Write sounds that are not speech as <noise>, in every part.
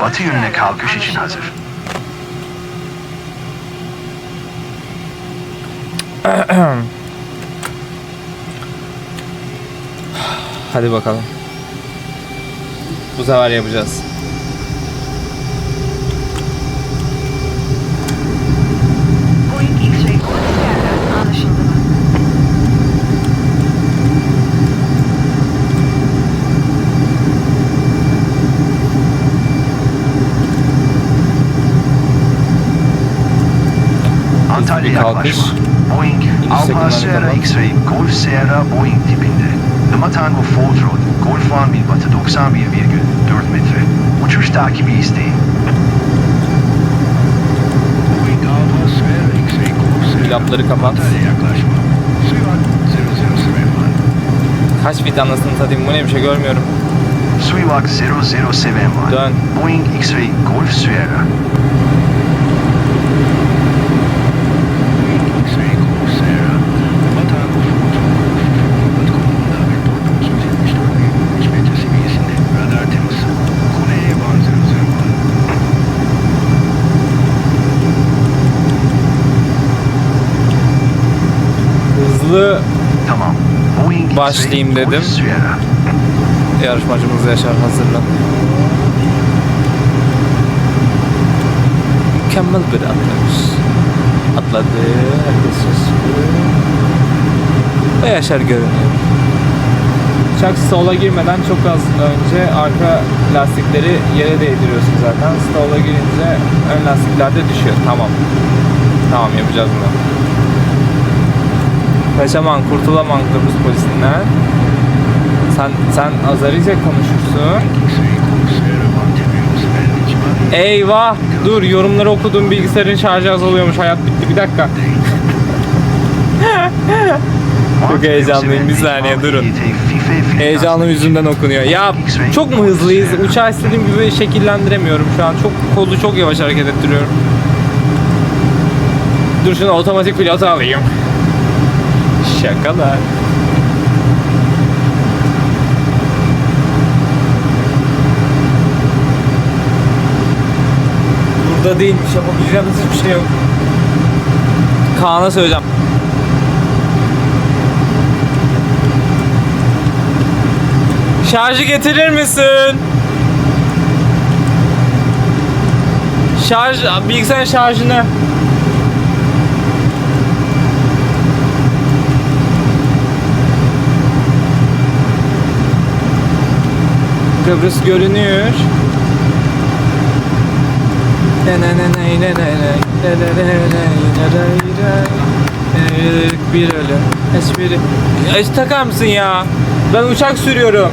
Batı yönüne kalkış için hazır. Hadi bakalım. Bu sefer yapacağız. Boeing X-Ray Golf Sierra anlaşıldı. Antalya bir kalkış. Boeing Alfa Sierra. X-Ray Golf Sierra Boeing tipinde. Lima Tango Road, Golf 11 batı 91,4 metre. Uçuş takibi Sierra Lapları kapat. Antalya yaklaşma. Suivant 0071. Kaç bit anasını satayım bu ne bir şey görmüyorum. Suivak 0071. Dön. Boeing X-Ray Golf Sierra. Boeing X-Ray Golf Sierra. Lima Tango Fault Road, Bat konumunda ve 974,3 metre seviyesinde. Radar temiz. Kore Evan 001. Hızlı Tamam. Boeing X-Ray Başlayayım dedim. Yarışmacımız Yaşar hazırlan. Mükemmel bir atlamış. Atladı. Herkes. Ve Yaşar görünüyor. Uçak sola girmeden çok az önce arka lastikleri yere değdiriyorsun zaten. Sola girince ön lastikler de düşüyor. Tamam. Tamam yapacağız bunu. Kaçaman, kurtulaman Kıbrıs polisinden. Sen sen Azerice konuşursun. Eyvah! Dur yorumları okudum bilgisayarın şarjı azalıyormuş hayat bitti bir dakika. <laughs> Çok heyecanlıyım, bir saniye, durun. Heyecanım yüzünden okunuyor. Ya çok mu hızlıyız? Uçağı istediğim gibi şekillendiremiyorum şu an. Çok kolu çok yavaş hareket ettiriyorum. Dur şunu otomatik pilota alayım. Şakalar. Burada değilmiş yapabileceğimiz hiçbir şey yok. Kaan'a söyleyeceğim. Şarjı getirir misin? Şarj, bilgisayar şarjını. Kıbrıs görünüyor. Bir ölü. Espri. Ay, takar mısın ya? Ben uçak sürüyorum.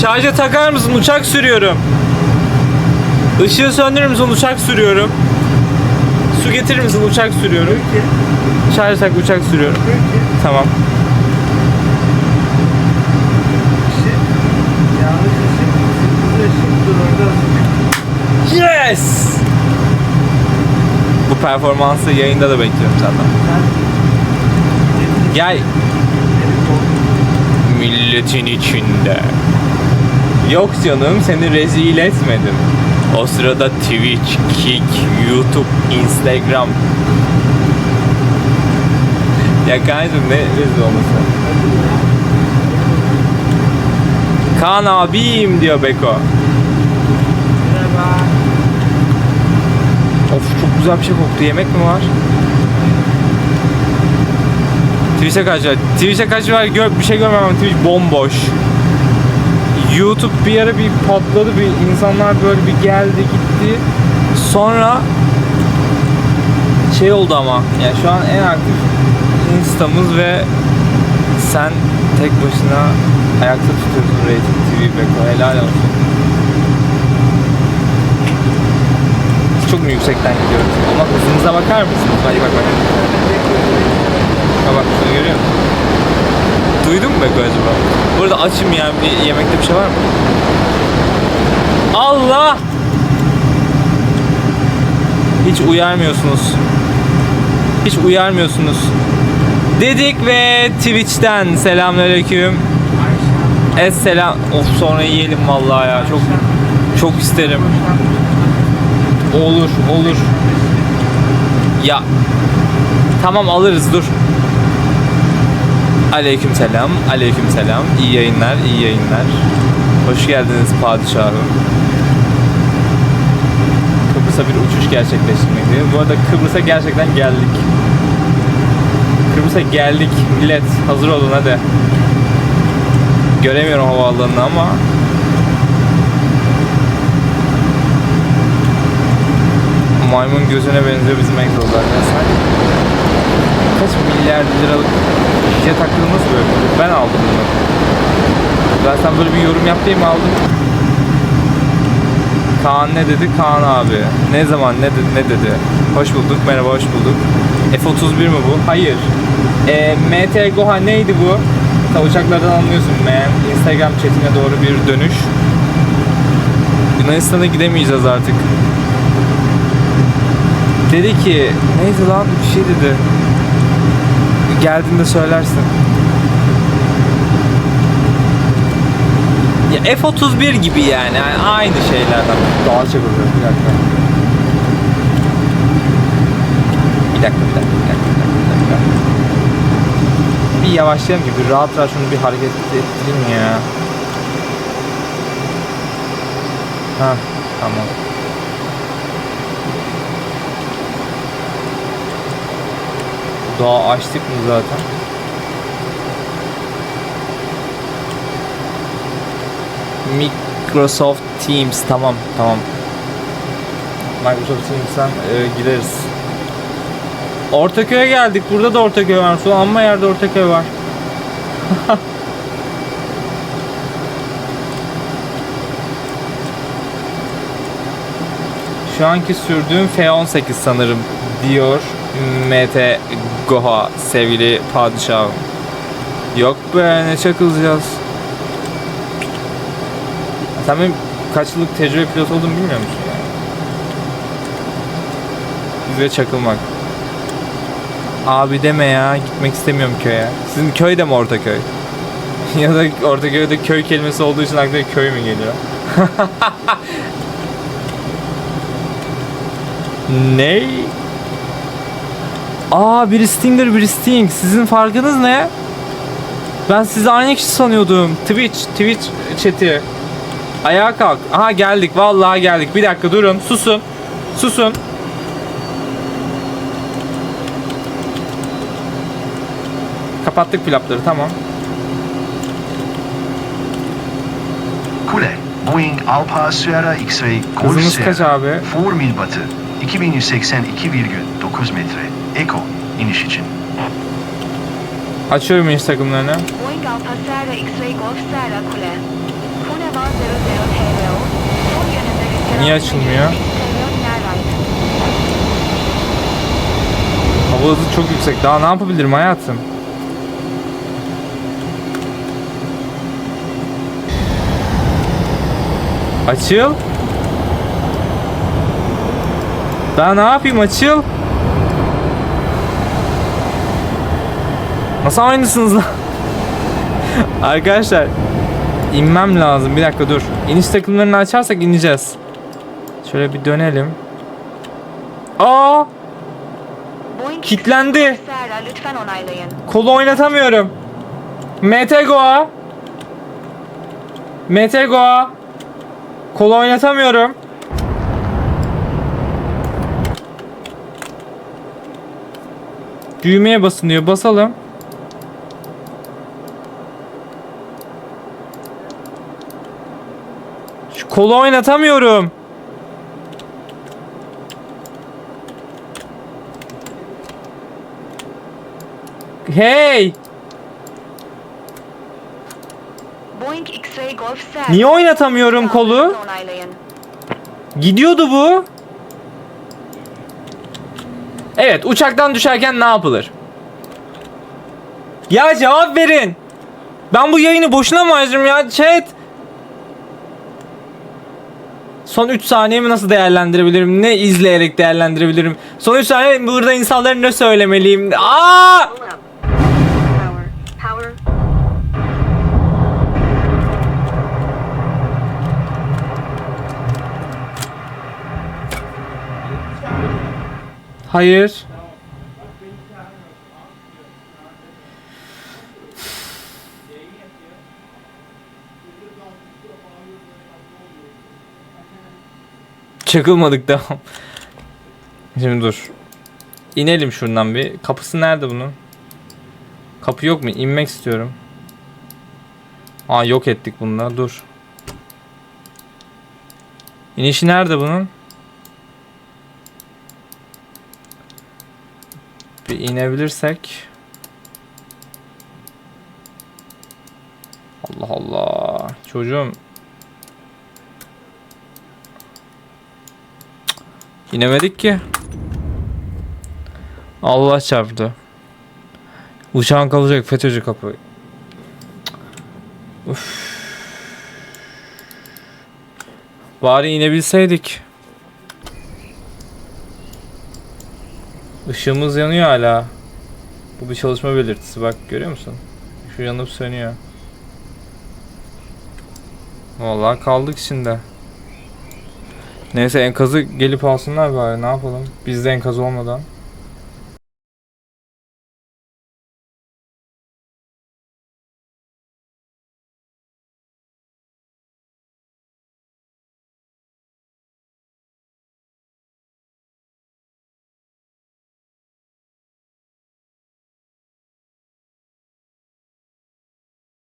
Şarja takar mısın? Uçak sürüyorum. Işığı söndürür müsün? Uçak sürüyorum. Su getirir misin? Uçak sürüyorum. Şarj tak uçak sürüyorum. Tamam. Yes! Bu performansı yayında da bekliyorum zaten. Gel. Milletin içinde. Yok canım seni rezil etmedim. O sırada Twitch, Kick, YouTube, Instagram. Ya kardeşim ne rezil olması? Kaan abim diyor Beko. Of çok güzel bir şey koktu. Yemek mi var? Twitch'e kaç var? Twitch'e kaç var? Bir şey görmem Twitch bomboş. YouTube bir ara bir patladı. Bir insanlar böyle bir geldi gitti. Sonra şey oldu ama yani şu an en aktif Insta'mız ve sen tek başına ayakta tutuyorsun Rating TV Beko. Helal olsun. Çok mu yüksekten gidiyoruz? Ama hızımıza bakar mısınız? Hadi bak bak. Ha bak şunu görüyor musun? Duydun mu Beko acaba? Burada açım ya. Bir yemekte bir şey var mı? Allah! Hiç uyarmıyorsunuz. Hiç uyarmıyorsunuz. Dedik ve Twitch'ten selamünaleyküm. Es selam. Of sonra yiyelim vallahi ya. Çok Çok isterim. Olur, olur. Ya. Tamam alırız dur. Aleyküm selam, aleyküm selam. İyi yayınlar, iyi yayınlar. Hoş geldiniz padişahım. Kıbrıs'a bir uçuş gerçekleştirmekteyiz. Bu arada Kıbrıs'a gerçekten geldik. Kıbrıs'a geldik millet. Hazır olun hadi. Göremiyorum havaalanını ama gözüne benziyor bizim egzozlar. Sen kaç milyar liralık jet hakkını nasıl böyle? Ben aldım bunu. Ben sen böyle bir yorum yap diye mi aldım? Kaan ne dedi? Kaan abi. Ne zaman ne dedi? Ne dedi? Hoş bulduk. Merhaba hoş bulduk. F31 mi bu? Hayır. E, MT Goha neydi bu? Ta uçaklardan anlıyorsun man. Instagram chatine doğru bir dönüş. Yunanistan'a gidemeyeceğiz artık. Dedi ki neydi lan bir şey dedi. Geldiğinde söylersin. Ya F31 gibi yani. yani aynı şeylerden. Daha çakılıyor bir dakika. Bir dakika bir dakika bir dakika bir dakika. Bir, yavaşlayalım ki bir rahat rahat şunu bir hareket ettireyim ya. Ha tamam. Daha açtık mı zaten? Microsoft Teams tamam tamam. Microsoft Teams'ten e, gideriz. Ortaköy'e geldik. Burada da Ortaköy var. Şu amma yerde Ortaköy var. <laughs> Şu anki sürdüğüm F18 sanırım diyor MT Goha sevgili padişahım. Yok be ne çakılacağız. Sen benim kaç yıllık tecrübe pilot olduğumu bilmiyor musun yani? Bize çakılmak. Abi deme ya gitmek istemiyorum köye. Sizin köy de mi Ortaköy? <laughs> ya da Ortaköy'de köy kelimesi olduğu için aklına köy mü geliyor? <laughs> ne? Aa biri Stinger biri Sting. Sizin farkınız ne? Ben sizi aynı kişi sanıyordum. Twitch, Twitch chat'i. Ayağa kalk. Aha geldik. Vallahi geldik. Bir dakika durun. Susun. Susun. Kapattık flapları tamam. Kule, Boeing Alpha Sierra X-Ray Golf Hızımız kaç Sierra, abi? 4000 batı, 2182,9 metre, Eko, iniş için. Açıyorum iniş takımlarını. Boeing Alpha Sierra X-Ray Golf Sierra Kule. Kuneva 00 HLO. Son yönünde rüzgar Niye açılmıyor? Hava hızı çok yüksek. Daha ne yapabilirim hayatım? Açıl. Daha ne yapayım açıl. Nasıl aynısınız lan? Arkadaşlar inmem lazım. Bir dakika dur. İniş takımlarını açarsak ineceğiz. Şöyle bir dönelim. Aa! Kitlendi. Lütfen onaylayın. Kolu oynatamıyorum. MTGO'a. MTGO'a. Kolu oynatamıyorum. Düğmeye basınıyor. Basalım. Kolu oynatamıyorum. Hey! Niye oynatamıyorum kolu? Gidiyordu bu. Evet, uçaktan düşerken ne yapılır? Ya cevap verin. Ben bu yayını boşuna mı açtım ya chat? Son 3 saniyemi nasıl değerlendirebilirim? Ne izleyerek değerlendirebilirim? Son 3 saniye burada insanlara ne söylemeliyim? Aa! Hayır. Çakılmadık devam. Şimdi dur. İnelim şuradan bir. Kapısı nerede bunun? Kapı yok mu? İnmek istiyorum. Aa yok ettik bununla. Dur. İnişi nerede bunun? Bir inebilirsek. Allah Allah. Çocuğum. İnemedik ki. Allah çarptı. Uçağın kalacak FETÖ'cü kapı. Uf. Bari inebilseydik. Işığımız yanıyor hala. Bu bir çalışma belirtisi bak görüyor musun? Şu yanıp sönüyor. Vallahi kaldık içinde. Neyse enkazı gelip alsınlar bari ne yapalım. Biz de enkaz olmadan.